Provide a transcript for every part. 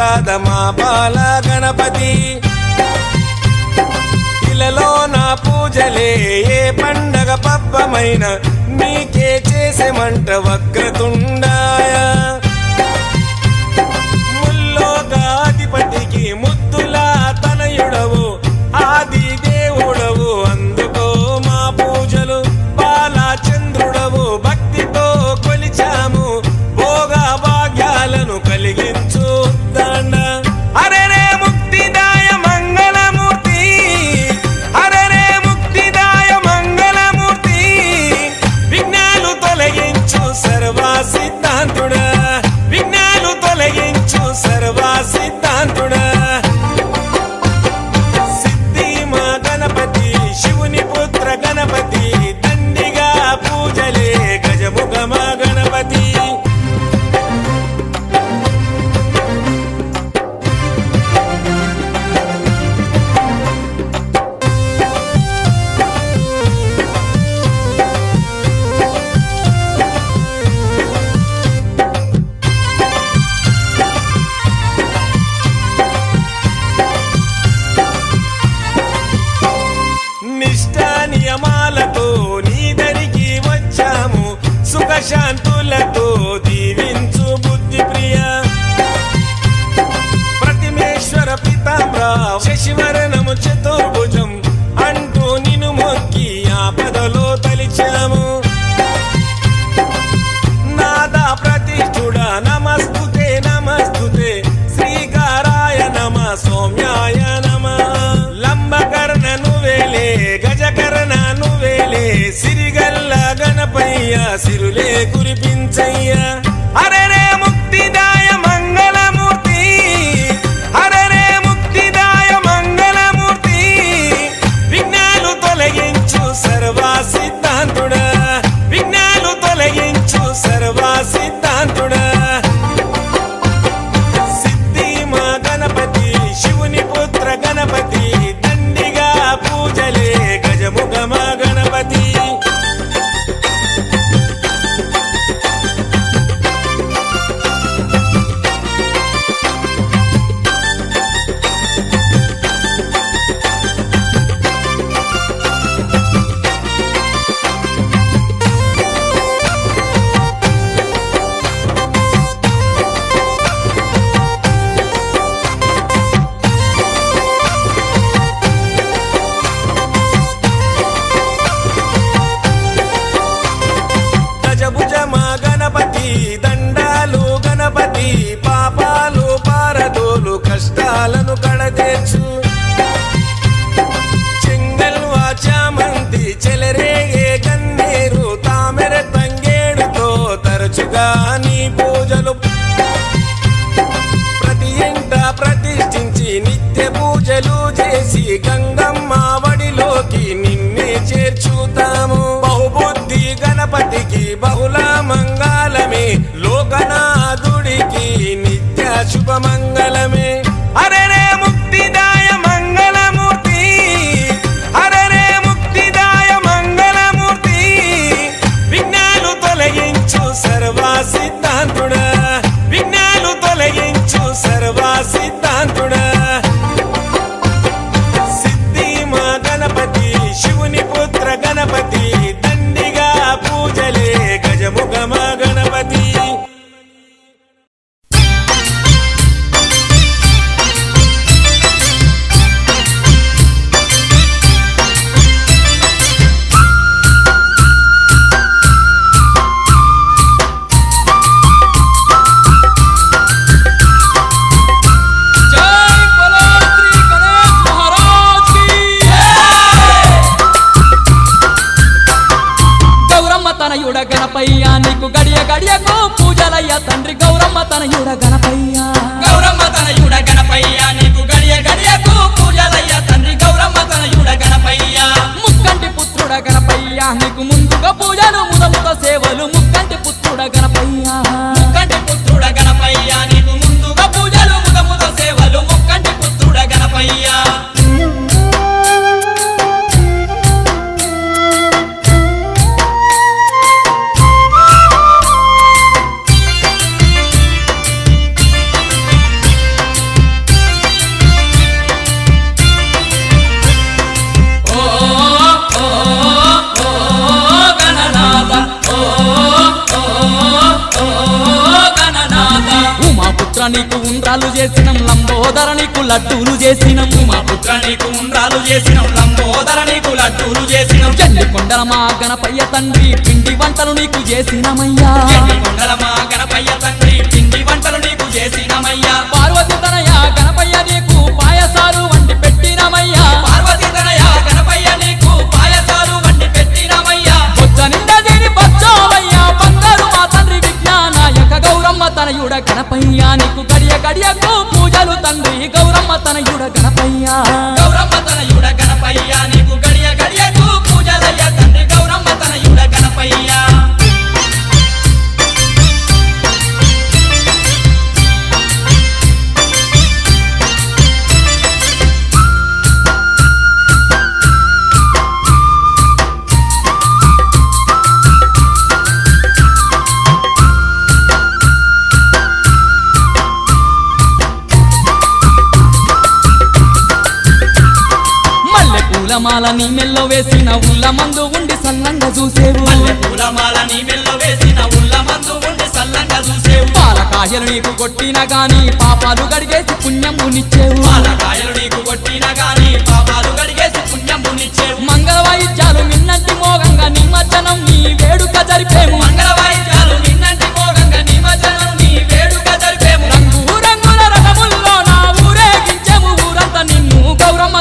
శారద మా బాల గణపతి. ఇలలో నా పూజలే ఏ పండగ పబ్బమైన నీకే చేసేమంట వక్రతుండాయా. పై ఆశిరులే కురిపించయ్యా. శుభమంగళమే. గడియకు పూజలయ్య తండ్రి గౌరమ్మ తనయుడ గణపయ్య. గౌరమ్మ తనయుడ గణపయ్య నీకు గడియ గడియకు పూజలయ్య తండ్రి గౌరమ్మ తనయుడ గణపయ్య. ముక్కంటి పుత్రుడ గణపయ్య నీకు ముందుగా పూజలు పుత్ర నీకు ఉండ్రాలు చేసినం లంబోదర నీకు లడ్డూలు చేసినం. ఉమాపుత్ర నీకు ఉండ్రాలు చేసినం లంబోదర నీకు లడ్డూలు చేసినం. చెల్లి కొండల మా గణపయ్య తండ్రి పిండి వంటలు నీకు చేసినమయ్యా. కొండల మా గణపయ్య తండ్రి పిండి వంటలు నీకు చేసినమయ్యా. పార్వతి తనయ గణపయ్య నీకు పాయసాలు వండి పెట్టినమయ్యా. గౌరమ్మ తనయుడ గణపయ్యా నీకు గడియ గడియకు పూజలు తండ్రి. గౌరమ్మ తనయుడ గణపయ్యా. గౌరమ్మ తనయుడ మల్లె పూల మాల నీ మెల్లో వేసిన ఉల్ల మందు ఉండి సల్లంగా చూసేవు. పూలమాల నీ మెల్ల వేసిన ఉల్ల మందు ఉండి సల్లంగా చూసేవు. పాలకాయలు నీకు కొట్టిన గాని పాపాలు గడిగేసి పుణ్యమునిచ్చేవు. పాలకాయలు నీకు కొట్టిన గాని పాపాలు గడిగేసి పుణ్యంబునిచ్చేవు మంగళ వాయిద్యాలు మిన్నంటి మోగంగా నిమజ్జనం నీ వేడుక జరిపేము మంగళ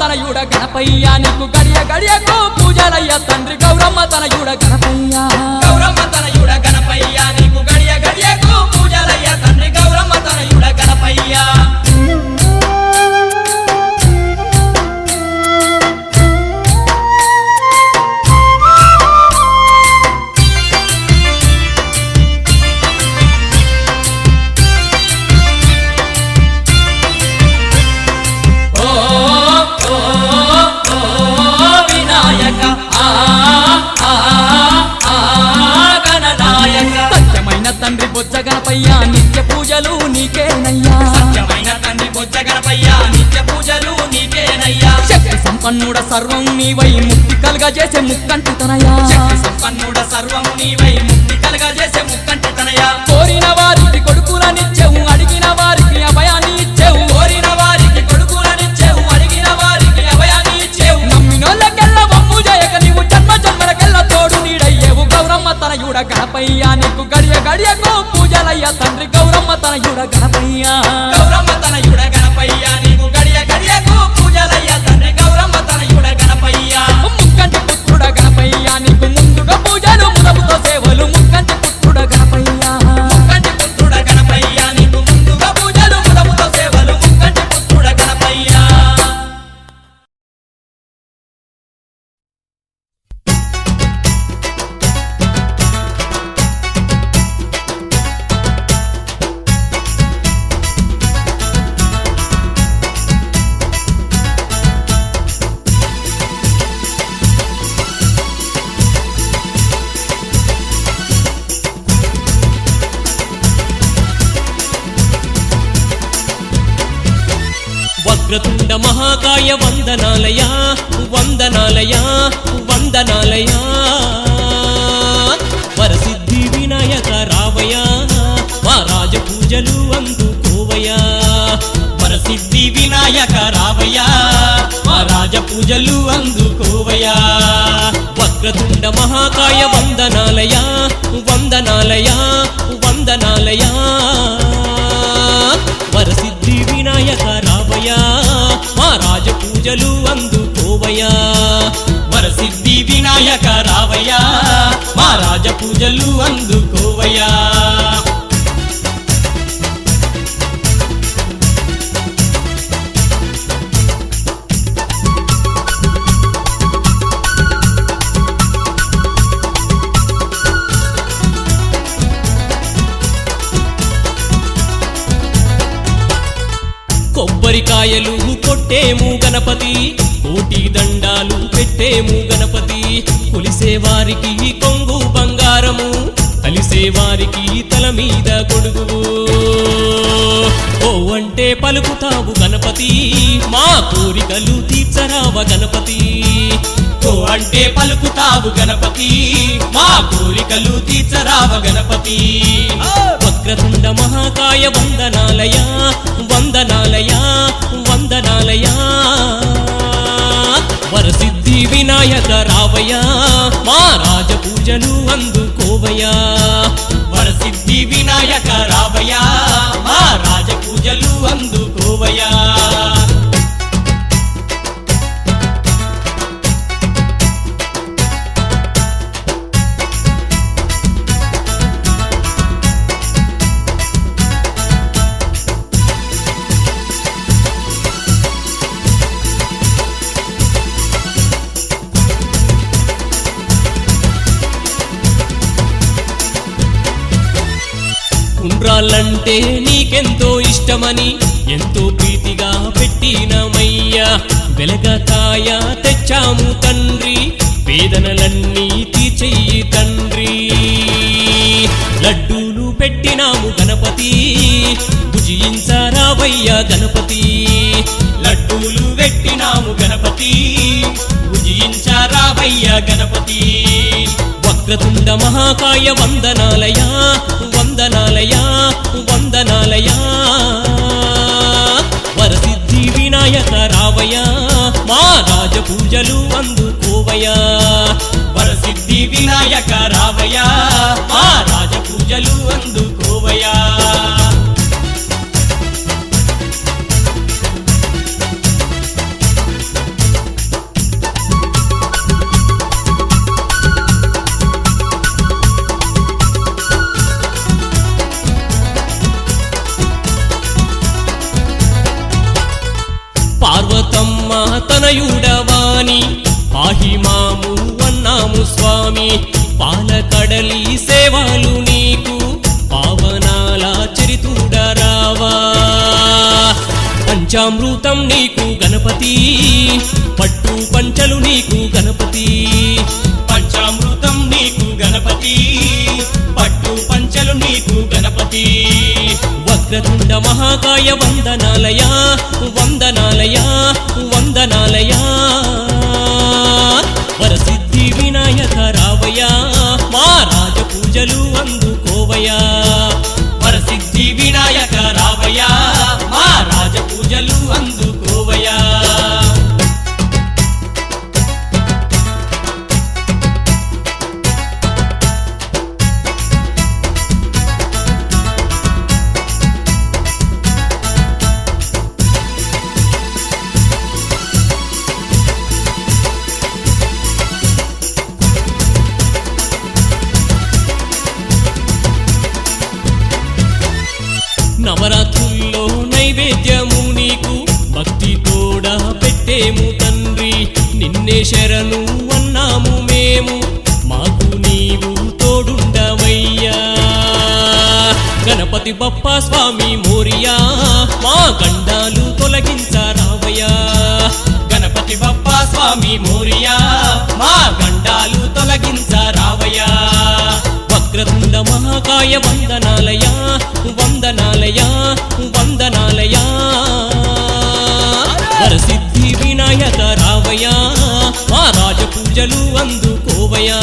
తనయుడ గణపయ్య నీకు గడియ గడియకు పూజలయ్య తండ్రి గౌరమ్మ తనయుడ గణపయ్య. కలుగా చేసే ముక్కంటి తనయా. సంపన్నుడ సర్వము నీవై ముక్తి కలగజేసే ముక్కంటి తనయ. కోరిన వారికి కొడుకులనిచ్చెవు అడిగిన వారికి అభయాన్ని ఇచ్చెవు కోరిన వారికి కొడుకులనిచ్చేవు అడిగిన వారికి అభయాన్ని ఇచ్చేవు నమ్మినోళ్ళకెల్ల వమ్ము చేయక నీవు జన్మ జన్మలకెల్ల తోడు నీడయ్యేవు. గౌరమ్మ తనయుడ గణపయ్య నీకు గడియ గడియకు పూజలయ్య. తండ్రి గౌరమ్మ తనయుడ గణపయ్య. గౌరమ్మ వక్రతుండ మహాకాయ వందనాలయ వందనాలయ వందనాలయ. వరసిద్ధి వినాయక రావయ మా రాజ పూజలు అందుకోవయా. వరసిద్ధి వినాయక రావయ మా రాజ పూజలు అందుకోవయా. వక్రతుండ మహాకాయ వందనాలయ వందనాలయ వందనాలయా. పూజలు అందుకోవయ్యా. వరసిద్ధి వినాయక రావయ్యా. మా రాజ పూజలు అందుకోవయ్యా. కొబ్బరికాయలు కొట్టేము గణపతి కోటి దండాలు పెట్టేము గణపతి. కొలిసే వారికి కొంగు బంగారము కలిసే వారికి తల మీద గొడుగు ఓ అంటే పలుకుతావు గణపతి మా కోరికలు తీర్చరావ గణపతి. ఓ అంటే పలుకుతావు గణపతి మా కోరికలు తీర్చరావ గణపతి. వక్రతుండ మహాకాయ వందనాలయ వందనాలయ వందనాలయ వరసిద్ధి వినాయక రావయ్య. మా రాజ పూజలు అందుకోవయా వరసిద్ధి వినాయక రావయ్యా. మా రాజ పూజలు అందు కోసమని ఎంతో ప్రీతిగా పెట్టినమయ్యా. వెలగకాయ తెచ్చాము తండ్రి వేదనలన్నీ తీర్చెయ్యి తండ్రి. లడ్డూలు పెట్టినాము గణపతి భుజించరావయ్యా గణపతి. లడ్డూలు పెట్టినాము గణపతి భుజించారావయ్య గణపతి. వక్రతుండ మహాకాయ వందనాలయ వందనాలయా వందనాలయ. రావయ్య మా రాజ పూజలు అందుకోవయ్యా. వరసిద్ధి వినాయక రావయ్యా మా రాజ పూజలు అందు పంచామృతం నీకు గణపతి పట్టు పంచలు నీకు గణపతి. పంచామృతం నీకు గణపతి పట్టు పంచలు నీకు గణపతి. వక్రతుండ మహాకాయ వందనాలయ వందనాలయ శరణు అన్నాము మేము. మాకు నీవు తోడుండవయ్యా. గణపతి బప్ప స్వామి మోరియా మా గండాలు తొలగించరావయ్యా. గణపతి బప్ప స్వామి మోరియా మా గండాలు తొలగించరావయ్యా. వక్రతుండ మహాకాయ వందనాలయ వందనాలయ వందనాలయ ప్రజలు అందుకోవయా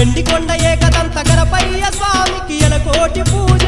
ఎండికొండ ఏకదంత గణపయ్య స్వామికి ఎలకోటి పూజ